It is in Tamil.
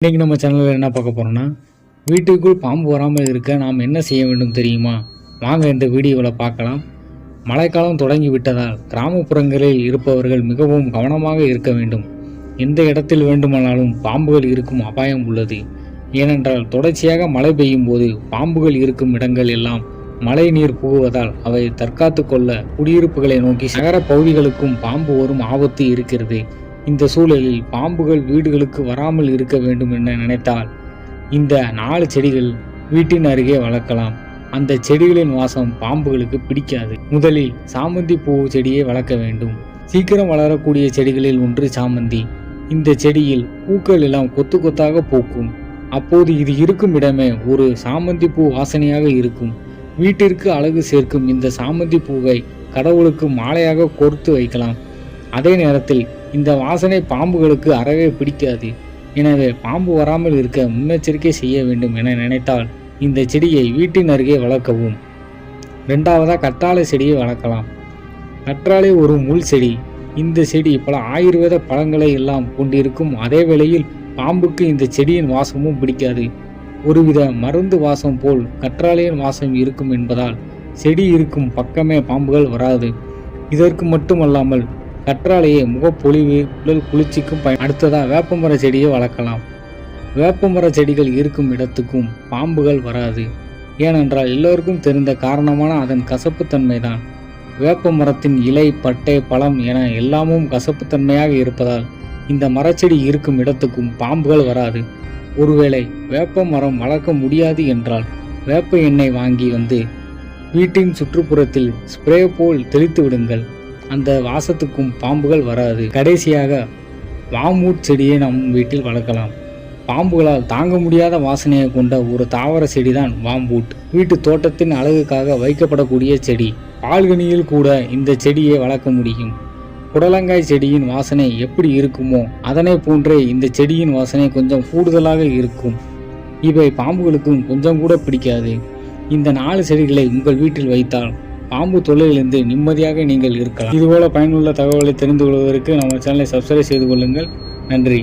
இன்றைக்கி நம்ம சேனலில் என்ன பார்க்க போகிறோம்னா வீட்டுக்குள் பாம்பு வராமல் இருக்க நாம் என்ன செய்ய வேண்டும் தெரியுமா? வாங்க இந்த வீடியோவில் பார்க்கலாம். மழைக்காலம் தொடங்கி விட்டதால் கிராமப்புறங்களில் இருப்பவர்கள் மிகவும் கவனமாக இருக்க வேண்டும். எந்த இடத்தில் வேண்டுமானாலும் பாம்புகள் இருக்கும் அபாயம் உள்ளது. ஏனென்றால் தொடர்ச்சியாக மழை பெய்யும் போது பாம்புகள் இருக்கும் இடங்கள் எல்லாம் மழை நீர் புகுவதால் அவை தற்காத்து கொள்ள குடியிருப்புகளை நோக்கி நகர பகுதிகளுக்கும் பாம்பு வரும் ஆபத்து இருக்கிறது. இந்த சூழலில் பாம்புகள் வீடுகளுக்கு வராமல் இருக்க வேண்டும் என நினைத்தால் இந்த நாலு செடிகள் வீட்டின் அருகே வளர்க்கலாம். அந்த செடிகளின் வாசம் பாம்புகளுக்கு பிடிக்காது. முதலில் சாமந்தி பூ செடியை வளர்க்க வேண்டும். சீக்கிரம் வளரக்கூடிய செடிகளில் ஒன்று சாமந்தி. இந்த செடியில் பூக்கள் எல்லாம் கொத்து கொத்தாக பூக்கும். அப்போது இது இருக்கும் இடமே ஒரு சாமந்தி பூ வாசனையாக இருக்கும். வீட்டிற்கு அழகு சேர்க்கும் இந்த சாமந்தி பூவை கடவுளுக்கு மாலையாக கோர்த்து வைக்கலாம். அதே நேரத்தில் இந்த வாசனை பாம்புகளுக்கு அறவே பிடிக்காது. எனவே பாம்பு வராமல் இருக்க முன்னெச்சரிக்கை செய்ய வேண்டும் என நினைத்தால் இந்த செடியை வீட்டின் அருகே வளர்க்கவும். ரெண்டாவதாக கற்றாழை செடியை வளர்க்கலாம். கற்றாழை ஒரு முள் செடி. இந்த செடி பல ஆயுர்வேத பழங்களை எல்லாம் கொண்டிருக்கும் அதே வேளையில் பாம்புக்கு இந்த செடியின் வாசமும் பிடிக்காது. ஒருவித மருந்து வாசம் போல் கற்றாழையின் வாசம் இருக்கும் என்பதால் செடி இருக்கும் பக்கமே பாம்புகள் வராது. இதற்கு மட்டுமல்லாமல் கற்றாழையை முகப்பொலிவு உடல் குளிர்ச்சிக்கும் பயன் அடுத்ததாக வேப்பமர செடியை வளர்க்கலாம். வேப்பமர செடிகள் இருக்கும் இடத்துக்கும் பாம்புகள் வராது. ஏனென்றால் எல்லோருக்கும் தெரிந்த காரணமான அதன் கசப்புத்தன்மை தான் வேப்ப மரத்தின் இலை பட்டை பழம் என எல்லாமும் கசப்புத்தன்மையாக இருப்பதால் இந்த மரச்செடி இருக்கும் இடத்துக்கும் பாம்புகள் வராது. ஒருவேளை வேப்ப மரம் வளர்க்க முடியாது என்றால் வேப்ப எண்ணெய் வாங்கி வந்து வீட்டின் சுற்றுப்புறத்தில் ஸ்ப்ரே போல் தெளித்து விடுங்கள். அந்த வாசத்துக்கும் பாம்புகள் வராது. கடைசியாக வாமூட் செடியை நம் வீட்டில் வளர்க்கலாம். பாம்புகளால் தாங்க முடியாத வாசனையை கொண்ட ஒரு தாவர செடிதான் வாம்பூட் வீட்டு தோட்டத்தின் அழகுக்காக வைக்கப்படக்கூடிய செடி. பால்கனியில் கூட இந்த செடியை வளர்க்க முடியும். புடலங்காய் செடியின் வாசனை எப்படி இருக்குமோ அதனை போன்றே இந்த செடியின் வாசனை கொஞ்சம் கூடுதலாக இருக்கும். இவை பாம்புகளுக்கும் கொஞ்சம் கூட பிடிக்காது. இந்த நாலு செடிகளை உங்கள் வீட்டில் வைத்தால் பாம்பு தொல்லையிலிருந்து நிம்மதியாக நீங்கள் இருக்கலாம். இதுபோல பயனுள்ள தகவலை தெரிந்து கொள்வதற்கு நம்ம சேனலை சப்ஸ்கிரைப் செய்து கொள்ளுங்கள். நன்றி.